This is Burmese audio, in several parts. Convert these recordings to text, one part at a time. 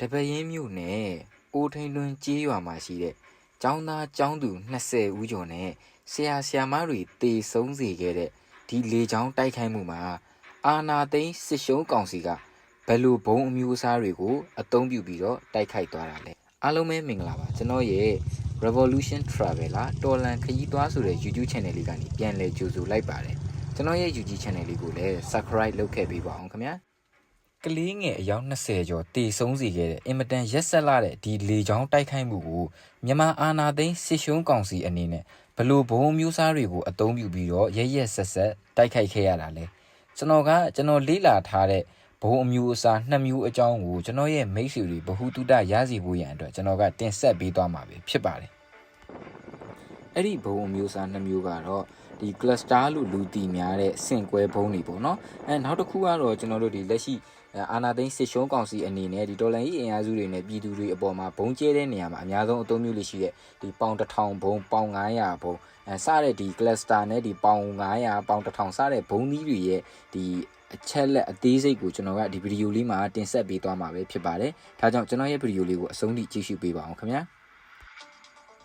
တပရင်းမြို့နယ်အိုထိန်လွင်ကျေးရွာမှာရှိတဲ့ကျောင်းသားကျောင်းသူ20ဦးကျော်နဲ့ဆရာဆရာမတွေတေဆုံးစေခဲ့တဲ့ဒီလေချောင်းတိုက်ခိုက်မှုမှာအာနာသိန်းစစ်ရှုံးကောင်စီကဘယ်လိုဘုံအမျိုးအစားတွေကိုအသုံးပြုပြီးတော့တိုက်ခိုက်သွားတာလဲအားလုံးပဲမင်္ဂလာပါကျွန်တော်ရဲ့ Revolution Traveler တော်လန်ခရီးသွားဆိုတဲ့ YouTube channel လေးကနေပြန်လည်ကြိုဆိုလိုက်ပါတယ်ကျွန်တော်ရဲ့ YouTube channel လေးကိုလည်း Subscribe လုပ်ခဲ့ပေးပါအောင်ခင်ဗျာ ကလေးငယ်အယောက်20ကျော်တေဆုံးစေခဲ့တဲ့အင်မတန်ရက်ဆက်လာတဲ့ဒီလေချောင်းတိုက်ခိုက်မှုကိုမြန်မာအာဏာသိမ်းစစ်ရှုံးကောင်စီအနေနဲ့ဘလို့ဘုံမျိုးစားတွေကိုအသုံးပြုပြီးတော့ရရက်ဆက်ဆက်တိုက်ခိုက်ခဲ့ရတာလဲကျွန်တော်ကကျွန်တော်လေးလာထားတဲ့ဘုံအမျိုးအစားနှစ်မျိုးအကြောင်းကိုကျွန်တော်ရဲ့မိတ်ဆွေတွေဘ ഹു တုတရစီဖို့ရန်အတွက်ကျွန်တော်ကတင်ဆက်ပေးသွားမှာပဲဖြစ်ပါတယ်အဲ့ဒီဘုံအမျိုးအစားနှစ်မျိုးကတော့ဒီ cluster လို့လူတီများတဲ့စင်ကွဲဘုံတွေပေါ့နော်အဲနောက်တစ်ခုကတော့ကျွန်တော်တို့ဒီလက်ရှိ အဲအာနာသိန်းစစ်ရှုံးကောင်စီအနေနဲ့ဒီတော်လန်ကြီးအင်အားစုတွေနဲ့ပြည်သူတွေအပေါ်မှာဘုံကျဲတဲ့နေရာမှာအများဆုံးအသုံးပြုလို့ရှိတဲ့ဒီပေါင်1000ဘုံပေါင်900ဘုံအဲစတဲ့ဒီ cluster နဲ့ဒီပေါင်900ပေါင်1000စတဲ့ဘုံသီးတွေရဲ့ဒီအချက်လက်အသေးစိတ်ကိုကျွန်တော်ကဒီဗီဒီယိုလေးမှာတင်ဆက်ပေးသွားမှာပဲဖြစ်ပါတယ်။ဒါကြောင့်ကျွန်တော်ရဲ့ဗီဒီယိုလေးကိုအဆုံးထိကြည့်ရှုပေးပါအောင်ခင်ဗျာ။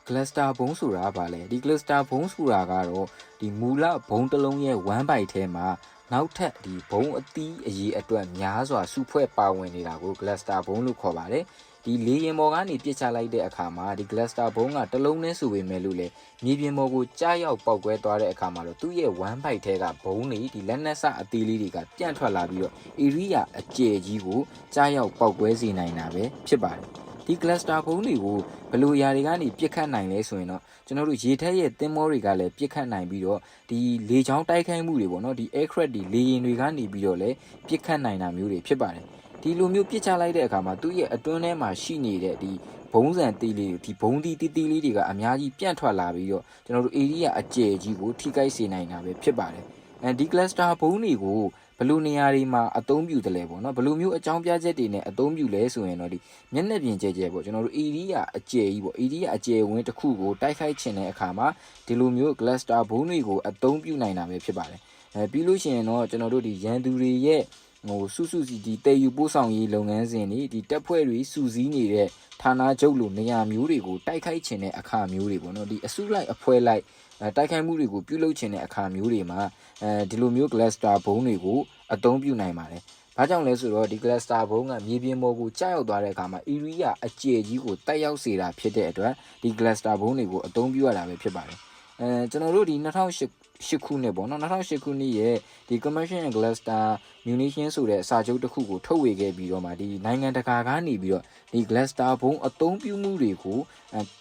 cluster ဘုံဆိုတာကဘာလဲဒီ cluster ဘုံဆိုတာကတော့ဒီမူလဘုံတစ်လုံးရဲ့1 byte ထဲမှာနောက်ထပ်ဒီဘုံအသီးအရေးအတွက်များစွာစုဖွဲ့ပါဝင်နေတာကို cluster ဘုံလို့ခေါ်ပါတယ်ဒီလေရင်ပေါ်ကနေပြစ်ချလိုက်တဲ့အခါမှာဒီ cluster ဘုံကတစ်လုံးနဲ့ဆိုပေမဲ့လို့လေမြေပြင်ပေါ်ကိုကြားရောက်ပောက်ကွဲသွားတဲ့အခါမှာတော့သူ့ရဲ့1 byte ထဲကဘုံတွေဒီလက်နက်စအသေးလေးတွေကပြန့်ထွက်လာပြီးတော့ area အကျယ်ကြီးကိုကြားရောက်ပောက်ကွဲစေနိုင်တာပဲဖြစ်ပါတယ် ဒီ cluster ဘုံတွေကိုဘယ်လိုຢာတွေကနေပြစ်ခတ်နိုင်လဲဆိုရင်တော့ကျွန်တော်တို့ရေထက်ရဲ့တင်မောတွေကလည်းပြစ်ခတ်နိုင်ပြီးတော့ဒီလေချောင်းတိုက်ခိုက်မှုတွေပေါ့နော်ဒီ aircraft ဒီလေယာဉ်တွေကနေပြီးတော့လည်းပြစ်ခတ်နိုင်တာမျိုးတွေဖြစ်ပါတယ်ဒီလိုမျိုးပြစ်ချလိုက်တဲ့အခါမှာသူ့ရဲ့အတွင်းထဲမှာရှိနေတဲ့ဒီဘုံစံတီးလေးဒီဘုံတီးတီးတီးလေးတွေကအများကြီးပြန့်ထွက်လာပြီးတော့ကျွန်တော်တို့ area အကျယ်ကြီးကိုထိခိုက်စေနိုင်တာပဲဖြစ်ပါတယ်အဲဒီ cluster ဘုံတွေကို ဘယ်လိုနေရာတွေမှာအသုံးပြုတယ်လဲပေါ့နော်ဘယ်လိုမျိုးအကြောင်းပြချက်တွေနဲ့အသုံးပြုလဲဆိုရင်တော့ဒီမျက်နှာပြင်ကျဲကျဲပေါ့ကျွန်တော်တို့ area အကျယ်ကြီးပေါ့ area အကျယ်ဝင်းတစ်ခုကိုတိုက်ခိုက်ချင်တဲ့အခါမှာဒီလိုမျိုး cluster ဘုံတွေကိုအသုံးပြုနိုင်တာပဲဖြစ်ပါတယ်အဲပြီးလို့ရှိရင်တော့ကျွန်တော်တို့ဒီရန်သူတွေရဲ့ ဟိုစုစုစီဒီတည်ယူပို့ဆောင်ရေးလုပ်ငန်းစဉ်တွေဒီတက်ဖွဲ့တွေစုစည်းနေတဲ့ဌာနချုပ်လိုနေရာမျိုးတွေကိုတိုက်ခိုက်ချင်တဲ့အခါမျိုးတွေပေါ့နော်ဒီအစုလိုက်အဖွဲလိုက်အဲတိုက်ခိုက်မှုတွေကိုပြုလုပ်ချင်တဲ့အခါမျိုးတွေမှာအဲဒီလိုမျိုး cluster ဘုံတွေကိုအသုံးပြုနိုင်ပါတယ်။ဘာကြောင့်လဲဆိုတော့ဒီ cluster ဘုံကမြေပြင်ပေါ်ကိုကြားရောက်သွားတဲ့အခါမှာ area အကျယ်ကြီးကိုတက်ရောက်စေတာဖြစ်တဲ့အတွက်ဒီ cluster ဘုံတွေကိုအသုံးပြုရတာပဲဖြစ်ပါတယ်။အဲကျွန်တော်တို့ဒီ2008 ခုနှစ်ပေါ့နော်2008ခုနှစ်ရဲ့ဒီ commercial and cluster munition ဆိုတဲ့စာချုပ်တစ်ခုကိုထုတ်ဝေခဲ့ပြီးတော့မှဒီနိုင်ငံတကာကနေပြီးတော့ဒီ cluster ဘုံအသုံးပြုမှုတွေကို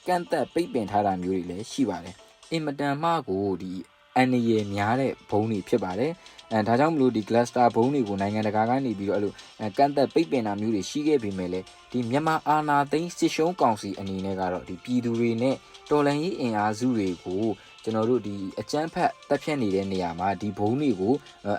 ကန့်သက်ပိတ်ပင်ထားတာမျိုးတွေလည်းရှိပါတယ်။အင်မတန်မှကိုဒီအန်ရည်များတဲ့ဘုံတွေဖြစ်ပါတယ်အဲဒါကြောင့်မလို့ဒီ cluster ဘုံတွေကိုနိုင်ငံတကာကနေပြီးတော့အဲ့လိုကန့်သက်ပိတ်ပင်တာမျိုးတွေရှိခဲ့ပေမဲ့လည်းဒီမြန်မာအာဏာသိမ်းစစ်ရှုံးကောင်စီအနေနဲ့ကတော့ဒီပြည်သူတွေနဲ့တော်လှန်ရေးအင်အားစုတွေကို ကျွန်တော်တို့ဒီအကြမ်းဖက်တပ်ဖြတ်နေတဲ့နေရာမှာဒီဘုံတွေကို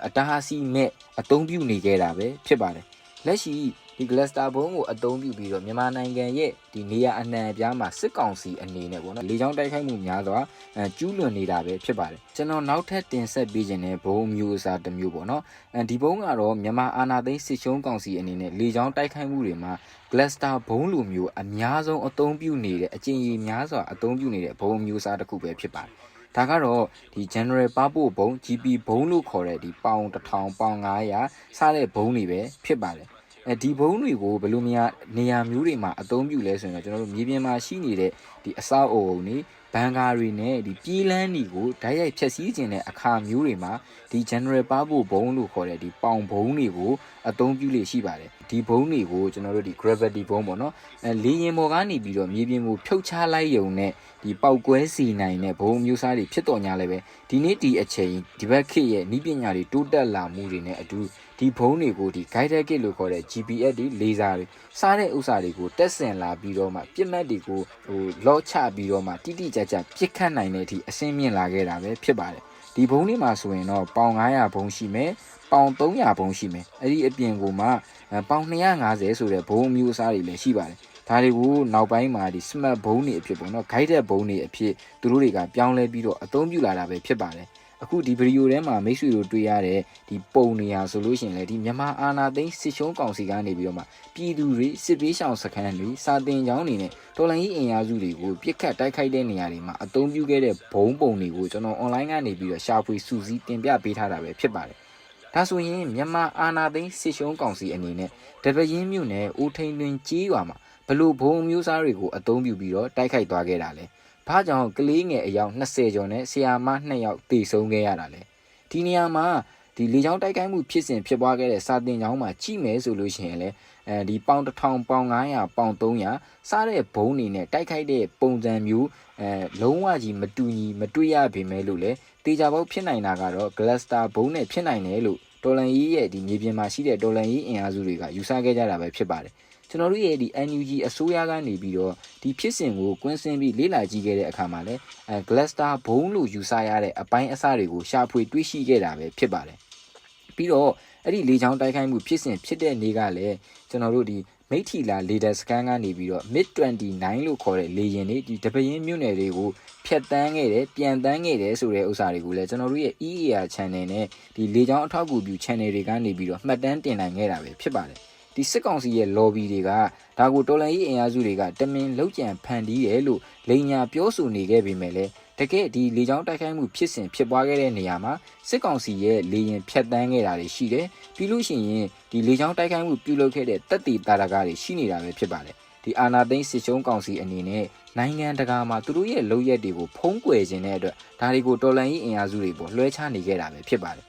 အတားအဆီးမဲ့အသုံးပြုနေခဲ့တာပဲဖြစ်ပါတယ်လက်ရှိ ဒီ cluster ဘုံကိုအသုံးပြုပြီးတော့မြန်မာနိုင်ငံရဲ့ဒီနေရာအနှံ့အပြားမှာစစ်ကောင်စီအနေနဲ့ပေါ့နော်လေကြောင်းတိုက်ခိုက်မှုများစွာအဲကျူးလွန်နေတာပဲဖြစ်ပါတယ်ကျွန်တော်နောက်ထပ်တင်ဆက်ပေးခြင်းတဲ့ဘုံမျိုးအစားတစ်မျိုးပေါ့နော်အဲဒီဘုံကတော့မြန်မာအာဏာသိမ်းစစ်ရှုံးကောင်စီအနေနဲ့လေကြောင်းတိုက်ခိုက်မှုတွေမှာ cluster ဘုံလိုမျိုးအများဆုံးအသုံးပြုနေတဲ့အကျဉ်းကြီးများစွာအသုံးပြုနေတဲ့ဘုံမျိုးအစားတစ်ခုပဲဖြစ်ပါတယ်ဒါကတော့ဒီ general purpose ဘုံ GP ဘုံလို့ခေါ်တဲ့ဒီပေါင်1000ပေါင်900စတဲ့ဘုံတွေပဲဖြစ်ပါတယ် အဲဒီဘုံတွေကိုဘယ်လိုများနေရာမျိုးတွေမှာအသုံးပြုလဲဆိုရင်တော့ကျွန်တော်တို့မြေပြင်မှာရှိနေတဲ့ဒီအစောက်အုံတွေဘန်ကာတွေနဲ့ဒီပြေးလန်းတွေကိုဓာတ်ရိုက်ဖြည့်ဆည်းခြင်းတဲ့အခါမျိုးတွေမှာဒီ general purpose ဘုံလို့ခေါ်တဲ့ဒီပေါင်ဘုံတွေကိုအသုံးပြုလေရှိပါတယ်ဒီဘုံတွေကိုကျွန်တော်တို့ဒီ gravity ဘုံပေါ့နော်အဲလေရင်ပေါ်ကနေပြီးတော့မြေပြင်ကိုဖြုတ်ချလိုက်ရုံနဲ့ဒီပောက်ကွဲစီနိုင်တဲ့ဘုံမျိုးစားတွေဖြစ်တော်냐လည်းပဲဒီနေ့ဒီအချိန်ဒီဘက်ခေတ်ရဲ့ဤပညာတွေတိုးတက်လာမှုတွေနဲ့အတူဒီဘုံတွေကိုဒီ guided kit လို့ခေါ်တဲ့ GPS တွေ laser တွေစားတဲ့ဥစ္စာတွေကိုတက်ဆင်လာပြီးတော့မှပြစ်မှတ်တွေကိုဟိုလော့ချပြီးတော့မှတိတိကျကျပြစ်ခတ်နိုင်တဲ့အထိအဆင့်မြင့်လာခဲ့တာပဲဖြစ်ပါတယ် ဒီဘုံလေးမှာဆိုရင်တော့ပေါင်900ဘုံရှိမယ်ပေါင်300ဘုံရှိမယ်အဲ့ဒီအပြင်ကိုမှပေါင်250ဆိုတဲ့ဘုံအမျိုးအစားတွေလည်းရှိပါတယ်ဒါတွေကိုနောက်ပိုင်းမှာဒီ smart ဘုံတွေအဖြစ်ပေါ့နော် guided ဘုံတွေအဖြစ်သူတို့တွေကပြောင်းလဲပြီးတော့အသုံးပြုလာတာပဲဖြစ်ပါတယ် အခုဒီဗီဒီယိုထဲမှာမိတ်ဆွေတို့တွေ့ရတဲ့ဒီပုံနေရာဆိုလို့ရှိရင်လေဒီမြန်မာအာနာသိန်းစစ်ရှုံးကောင်စီကနေပြီးတော့မှပြည်သူတွေစစ်ပေးရှောင်စခန်းတွေစာတင်ကျောင်းတွေနဲ့တော်လိုင်းကြီးအင်အားစုတွေကိုပြစ်ခတ်တိုက်ခိုက်တဲ့နေရာတွေမှာအသုံးပြုခဲ့တဲ့ဘုံပုံတွေကိုကျွန်တော် online ကနေပြီးတော့ရှာဖွေစူးစီးတင်ပြပေးထားတာပဲဖြစ်ပါတယ်ဒါဆိုရင်မြန်မာအာနာသိန်းစစ်ရှုံးကောင်စီအနေနဲ့တပရင်းမြို့နယ်ဦးထိန်တွင်ကြီးရွာမှာဘလို့ဘုံမျိုးစားတွေကိုအသုံးပြုပြီးတော့တိုက်ခိုက်သွားခဲ့တာလဲ ဘာကြောင့်ကလေးငယ်အယောက်20ကျော်နဲ့ဆရာမ2ယောက်တေဆုံးခဲ့ရတာလဲဒီနေရာမှာဒီလေချောင်းတိုက်ခိုက်မှုဖြစ်စဉ်ဖြစ်ပွားခဲ့တဲ့စာတင်ကျောင်းမှာကြည့်မယ်ဆိုလို့ရှိရင်လည်းအဲဒီပေါင်1000ပေါင်900ပေါင်300စားတဲ့ဘုံနေနဲ့တိုက်ခိုက်တဲ့ပုံစံမျိုးအဲလုံးဝကြီးမတူညီမတွေ့ရပေမဲ့လို့လေတေချာပေါက်ဖြစ်နိုင်တာကတော့ Glaster ဘုံနဲ့ဖြစ်နိုင်တယ်လို့တော်လန်ကြီးရဲ့ဒီမြေပြင်မှာရှိတဲ့တော်လန်ကြီးအင်အားစုတွေကယူဆခဲ့ကြတာပဲဖြစ်ပါတယ် ကျွန်တော်တို့ရဲ့ဒီ NUG အစိုးရကနေပြီးတော့ဒီဖြစ်စဉ်ကိုကွင်းဆင်းပြီးလေ့လာကြည့်ခဲ့တဲ့အခါမှာလည်းအဲ Glaster ဘုံလို့ယူဆရတဲ့အပိုင်းအစတွေကိုရှာဖွေတွေ့ရှိခဲ့တာပဲဖြစ်ပါတယ်ပြီးတော့အဲ့ဒီလေချောင်းတိုက်ခိုက်မှုဖြစ်စဉ်ဖြစ်တဲ့နေ့ကလည်းကျွန်တော်တို့ဒီမိထီလာလေဒါစကန်ကနေပြီးတော့ mid 29လို့ခေါ်တဲ့လေရင်တွေဒီတပရင်မြို့နယ်တွေကိုဖြတ်တန်းခဲ့တယ်ပြန်တန်းခဲ့တယ်ဆိုတဲ့ဥစ္စာတွေကိုလည်းကျွန်တော်တို့ရဲ့ EAR channel နဲ့ဒီလေချောင်းအထောက်အကူပြု channel တွေကနေပြီးတော့မှတ်တမ်းတင်နိုင်ခဲ့တာပဲဖြစ်ပါတယ် ဒီစစ်ကောင်စီရဲ့ lobby တွေကဒါကိုတော်လန်ရေးအင်အားစုတွေကတမင်လောက်ကြံဖန်တီးတယ်လို့လိန်ညာပြောဆိုနေခဲ့ပေမဲ့လည်းတကယ်ဒီလေကြောင်းတိုက်ခိုက်မှုဖြစ်စဉ်ဖြစ်ပွားခဲ့တဲ့နေရာမှာစစ်ကောင်စီရဲ့လေရင်ဖြတ်တန်းခဲ့တာတွေရှိတယ်ပြီးလို့ရှိရင်ဒီလေကြောင်းတိုက်ခိုက်မှုပြုလုပ်ခဲ့တဲ့တပ်တီတာရကားတွေရှိနေတာပဲဖြစ်ပါတယ်ဒီအာနာသိန်းစစ်ရှုံးကောင်စီအနေနဲ့နိုင်ငံတကာမှာသူတို့ရဲ့လုပ်ရက်တွေကိုဖုံးကွယ်ခြင်းတဲ့အတွက်ဒါတွေကိုတော်လန်ရေးအင်အားစုတွေပေါ်လွှဲချနေခဲ့တာပဲဖြစ်ပါတယ်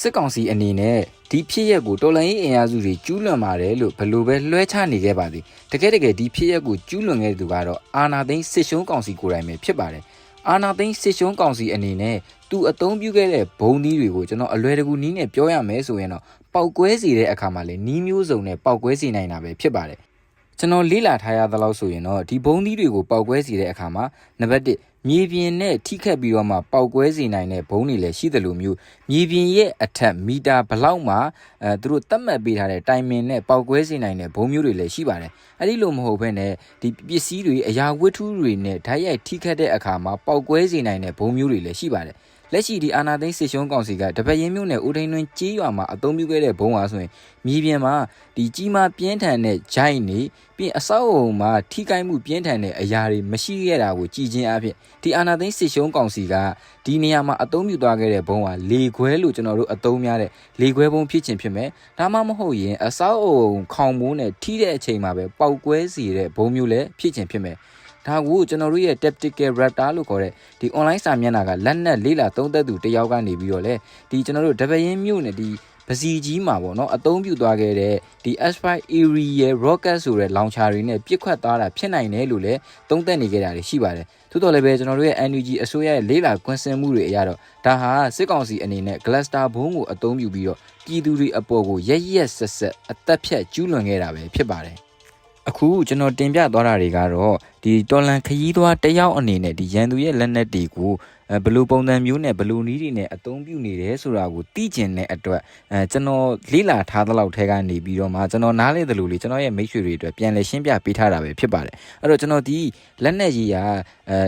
စစ်ကောင်စီအနေနဲ့ဒီဖြစ်ရက်ကိုတော်လှန်ရေးအင်အားစုတွေကျူးလွန်ပါတယ်လို့ဘယ်လိုပဲလွှဲချနေခဲ့ပါသည်တကယ်တကယ်ဒီဖြစ်ရက်ကိုကျူးလွန်ခဲ့သူကတော့အာနာသိန်းစစ်ရှုံးကောင်စီကိုယ်တိုင်ပဲဖြစ်ပါတယ်အာနာသိန်းစစ်ရှုံးကောင်စီအနေနဲ့သူအသုံးပြုခဲ့တဲ့ဘုံသီးတွေကိုကျွန်တော်အလွယ်တကူနီးနဲ့ပြောရမယ်ဆိုရင်တော့ပောက်ကွဲစေတဲ့အခါမှာလေနီးမျိုးစုံနဲ့ပောက်ကွဲစေနိုင်တာပဲဖြစ်ပါတယ်ကျွန်တော်လေ့လာထားရသလောက်ဆိုရင်တော့ဒီဘုံသီးတွေကိုပောက်ကွဲစေတဲ့အခါမှာနံပါတ်1 မြေပြင်နဲ့ထိခတ်ပြီးတော့မှပောက်ကွဲစေနိုင်တဲ့ဘုံတွေလည်းရှိသလိုမျိုးမြေပြင်ရဲ့အထက်မီတာဘလောက်မှအဲသူတို့သတ်မှတ်ပေးထားတဲ့တိုင်မင်နဲ့ပောက်ကွဲစေနိုင်တဲ့ဘုံမျိုးတွေလည်းရှိပါတယ်အဲ့ဒီလိုမဟုတ်ဘဲနဲ့ဒီပစ္စည်းတွေအရာဝတ္ထုတွေနဲ့ဓာတ်ရိုက်ထိခတ်တဲ့အခါမှာပောက်ကွဲစေနိုင်တဲ့ဘုံမျိုးတွေလည်းရှိပါတယ် လက်ရှိဒီအာနာသိန်းစစ်ရှုံးကောင်စီကတပတ်ရင်းမြို့နယ်ဦးထိန်တွင်ကြေးရွာမှာအသုံးပြုခဲ့တဲ့ဘုံဟာဆိုရင်မြေပြင်မှာဒီကြီးမားပြင်းထန်တဲ့ဂျိုင်းနေပြီးအဆောက်အုံမှာထိကိုက်မှုပြင်းထန်တဲ့အရာတွေမရှိခဲ့တာကိုကြည်ချင်းအဖြစ်ဒီအာနာသိန်းစစ်ရှုံးကောင်စီကဒီနေရာမှာအသုံးပြုသွားခဲ့တဲ့ဘုံဟာလေခွဲလို့ကျွန်တော်တို့အသုံးများတဲ့လေခွဲဘုံဖြစ်ခြင်းဖြစ်မယ်ဒါမှမဟုတ်ရင်အဆောက်အုံခေါင်မိုးနဲ့ထိတဲ့အချိန်မှာပဲပောက်ကွဲစေတဲ့ဘုံမျိုးလည်းဖြစ်ခြင်းဖြစ်မယ် ဒါကိုကျွန်တော်တို့ရဲ့ tactical raptor လို့ခေါ်တဲ့ဒီ online စာမျက်နှာကလက်နက်လေးလာသုံးသက်သူတယောက်ကနေပြီးတော့လေဒီကျွန်တော်တို့တပရင်မြို့နဲ့ဒီပစီကြီးမှာပေါ့နော်အသုံးပြုသွားခဲ့တဲ့ဒီ S5 area rocket ဆိုတဲ့ launcher တွေနဲ့ပြစ်ခွတ်သွားတာဖြစ်နိုင်တယ်လို့လည်းသုံးသပ်နေကြတာတွေရှိပါတယ်သို့တော်လည်းပဲကျွန်တော်တို့ရဲ့ NUG အစိုးရရဲ့လေးလာကွင်းဆင်းမှုတွေအရတော့ဒါဟာစစ်ကောင်စီအနေနဲ့ Glaster ဘုံကိုအသုံးပြုပြီးတော့ပြည်သူတွေအပေါ်ကိုရက်ရက်ဆက်ဆက်အသက်ဖြတ်ကျူးလွန်ခဲ့တာပဲဖြစ်ပါတယ် အခုကျွန်တော်တင်ပြသွားတာတွေကတော့ဒီတော်လန်ခရီးသွားတယောက်အနေနဲ့ဒီရန်သူရဲ့လက်နက်တွေကိုအဲဘယ်လိုပုံစံမျိုးနဲ့ဘယ်လိုနည်းတွေနဲ့အသုံးပြုနေတယ်ဆိုတာကိုသိကျင်တဲ့အတွက်အဲကျွန်တော်လေ့လာထားသလောက်ထဲကနေပြီးတော့မှကျွန်တော်နားလေသလိုလေးကျွန်တော်ရဲ့မိတ်ဆွေတွေအတွက်ပြန်လည်ရှင်းပြပေးထားတာပဲဖြစ်ပါတယ်အဲ့တော့ကျွန်တော်ဒီလက်နက်ကြီးကအဲ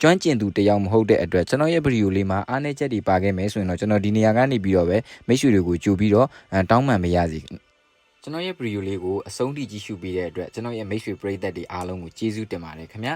ကျွမ်းကျင်သူတယောက်မဟုတ်တဲ့အတွက်ကျွန်တော်ရဲ့ဗီဒီယိုလေးမှာအားနည်းချက်တွေပါခဲ့မယ်ဆိုရင်တော့ကျွန်တော်ဒီနေရာကနေပြီးတော့ပဲမိတ်ဆွေတွေကိုကြိုပြီးတော့အဲတောင်းပန်မရစီ ကျွန်တော်ရဲ့ဗီဒီယိုလေးကိုအဆုံးထိကြည့်ရှုပေးတဲ့အတွက်ကျွန်တော်ရဲ့မိတ်ဆွေပရိသတ်တွေအားလုံးကိုကျေးဇူးတင်ပါတယ်ခင်ဗျာ